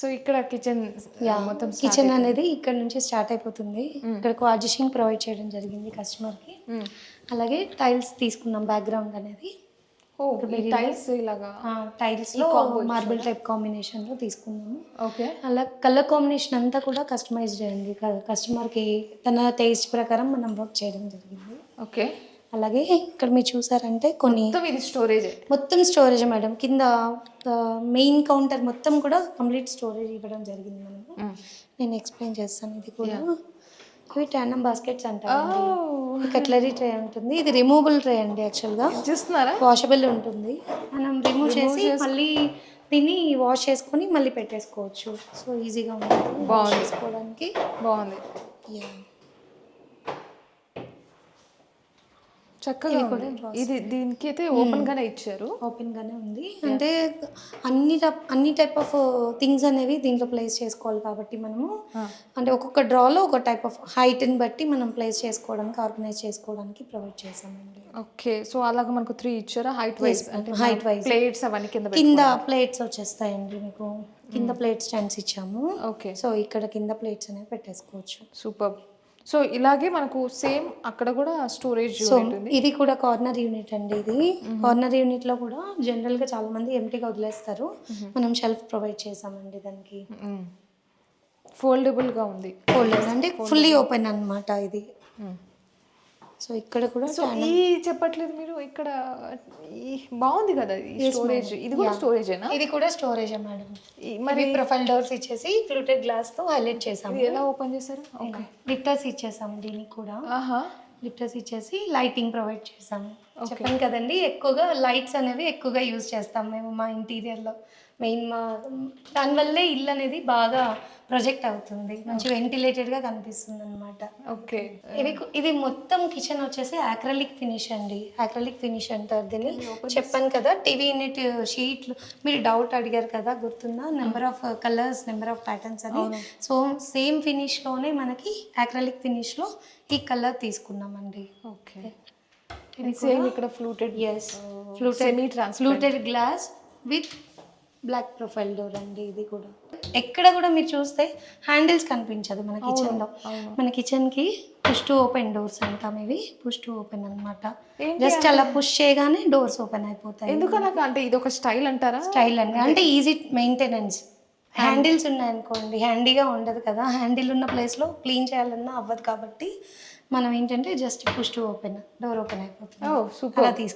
So ఇక్కడ kitchen మొత్తం start kitchen అనేది ఇక్కడ నుంచి స్టార్ట్ అయిపోతుంది. ఇక్కడ క్వార్జిషింగ్ ప్రొవైడ్ చేయడం జరిగింది కస్టమర్కి మ్మ్. అలాగే టైల్స్ తీసుకున్నాం బ్యాక్గ్రౌండ్ అనేది. టైల్స్ ఇలాగా టైల్స్లో మార్బుల్ టైప్ కాంబినేషన్లో తీసుకున్నాము ఓకే అలా కలర్ కాంబినేషన్ అంతా కూడా కస్టమైజ్డ్ అయింది కస్టమర్కి తన టేస్ట్ ప్రకారం మనం వర్క్ చేయడం జరిగింది. ఓకే అలాగే ఇక్కడ మీరు చూసారంటే కొన్ని ఇది స్టోరేజ్ మొత్తం స్టోరేజ్ మేడం. కింద మెయిన్ కౌంటర్ మొత్తం కూడా కంప్లీట్ స్టోరేజ్ ఇవ్వడం జరిగింది మనము నేను ఎక్స్ప్లెయిన్ చేస్తాను ఇది కూడా. ఇవి ట్యానం బాస్కెట్స్ అంటారు కట్లరీ ట్రే ఉంటుంది. ఇది రిమూవబుల్ ట్రే అండి యాక్చువల్గా చూస్తున్నారా? వాషబుల్ ఉంటుంది. మనం రిమూవ్ చేసి మళ్ళీ దీన్ని వాష్ చేసుకొని మళ్ళీ పెట్టేసుకోవచ్చు. సో ఈజీగా ఉంటుంది. వాష్ చేసుకోవడానికి. బాగుంది. Yeah. చక్కగా. ఇది దీనికి అయితే ఓపెన్ గానే ఇచ్చారు. ఓపెన్ గానే ఉంది అంటే అన్ని అన్ని టైప్ ఆఫ్ థింగ్స్ అనేవి దీంట్లో ప్లేస్ చేసుకోవాలి కాబట్టి మనము అంటే ఒక్కొక్క డ్రాలో ఒక టైప్ ఆఫ్ హైట్ని బట్టి మనం ప్లేస్ చేసుకోవడానికి ఆర్గనైజ్ చేసుకోవడానికి ప్రొవైడ్ చేసామండి ఓకే. సో అలాగా మనకు త్రీ ఇచ్చారా? హైట్ వైజ్ అంటే హైట్ వైజ్ ప్లేట్స్ అవన్నీ కింద కింద ప్లేట్స్ వచ్చేస్తాయండి మీకు. కింద ప్లేట్ స్టాండ్స్ ఇచ్చాము. ఓకే. సో ఇక్కడ కింద ప్లేట్స్ అనేవి పెట్టేసుకోవచ్చు. సూపర్. సో ఇలాగే మనకు సేమ్ అక్కడ కూడా స్టోరేజ్ సో ఇది కూడా కార్నర్ యూనిట్ అండి ఇది. కార్నర్ యూనిట్లో కూడా జనరల్గా చాలా మంది ఎంటీగా వదిలేస్తారు. మనం షెల్ఫ్ ప్రొవైడ్ చేసామండి దానికి. ఫోల్డబుల్గా ఉంది. ఫోల్డర్ అంటే ఫుల్లీ ఓపెన్ అన్నమాట ఇది. సో ఇక్కడ కూడా సో ఈ చెప్పట్లేదు మీరు. ఇక్కడ బాగుంది కదా ఈ స్టోరేజ్ ఇది కూడా స్టోరేజేనా ఇది కూడా స్టోరేజ్ మేడం మరి ప్రొఫైల్ డోర్స్ ఇచ్చేసి ఫ్లూటెడ్ గ్లాస్తో హైలైట్ చేసాము. ఇది ఎలా ఓపెన్ చేశారు? ఓకే లిఫ్టర్స్ ఇచ్చేసాము దీనికి కూడా. ఆహా. లిఫ్టర్స్ ఇచ్చేసి లైటింగ్ ప్రొవైడ్ చేసాము. చెప్పాను కదండి ఎక్కువగా లైట్స్ అనేవి ఎక్కువగా యూజ్ చేస్తాం మేము మా ఇంటీరియర్లో మెయిన్ మా దానివల్లే ఇల్లు అనేది బాగా ప్రొజెక్ట్ అవుతుంది. మంచి వెంటిలేటెడ్గా కనిపిస్తుంది అనమాట ఓకే. ఇది కు- ఇది మొత్తం కిచెన్ వచ్చేసి ఆక్రలిక్ ఫినిష్ అండి. ఆక్రలిక్ ఫినిష్ అంటారు దీన్ని. చెప్పాను కదా టీవీ యూనిట్ షీట్లు. మీరు డౌట్ అడిగారు కదా గుర్తుందా? Number of colours number of patterns అని. సో సేమ్ ఫినిష్లోనే మనకి ఆక్రలిక్ ఫినిష్లో ఈ కలర్ తీసుకున్నామండి. ఓకే. ఇది సేమ్ ఇక్కడ ఫ్లూటెడ్ ఎస్ ట్రాన్స్ fluted glass with black profile door అండి ఇది కూడా. ఎక్కడ కూడా మీరు చూస్తే హ్యాండిల్స్ కనిపించదు మన కిచెన్లో. మన కిచెన్కి పుష్ టు ఓపెన్ డోర్స్ అంటాం ఇవి. పుష్ టు ఓపెన్ అనమాట జస్ట్ అలా పుష్ చేయగానే డోర్స్ ఓపెన్ అయిపోతాయి. ఎందుకు అలాగా అంటే ఇది ఒక స్టైల్ అంటారా? స్టైల్ అండి. అంటే ఈజీ మెయింటెనెన్స్ హ్యాండిల్స్ ఉన్నాయనుకోండి హ్యాండీగా ఉండదు కదా. హ్యాండిల్ ఉన్న ప్లేస్లో క్లీన్ చేయాలన్నా అవ్వదు కాబట్టి మనం ఏంటంటే just push to open door open అయిపోతుంది. అలా తీసుకు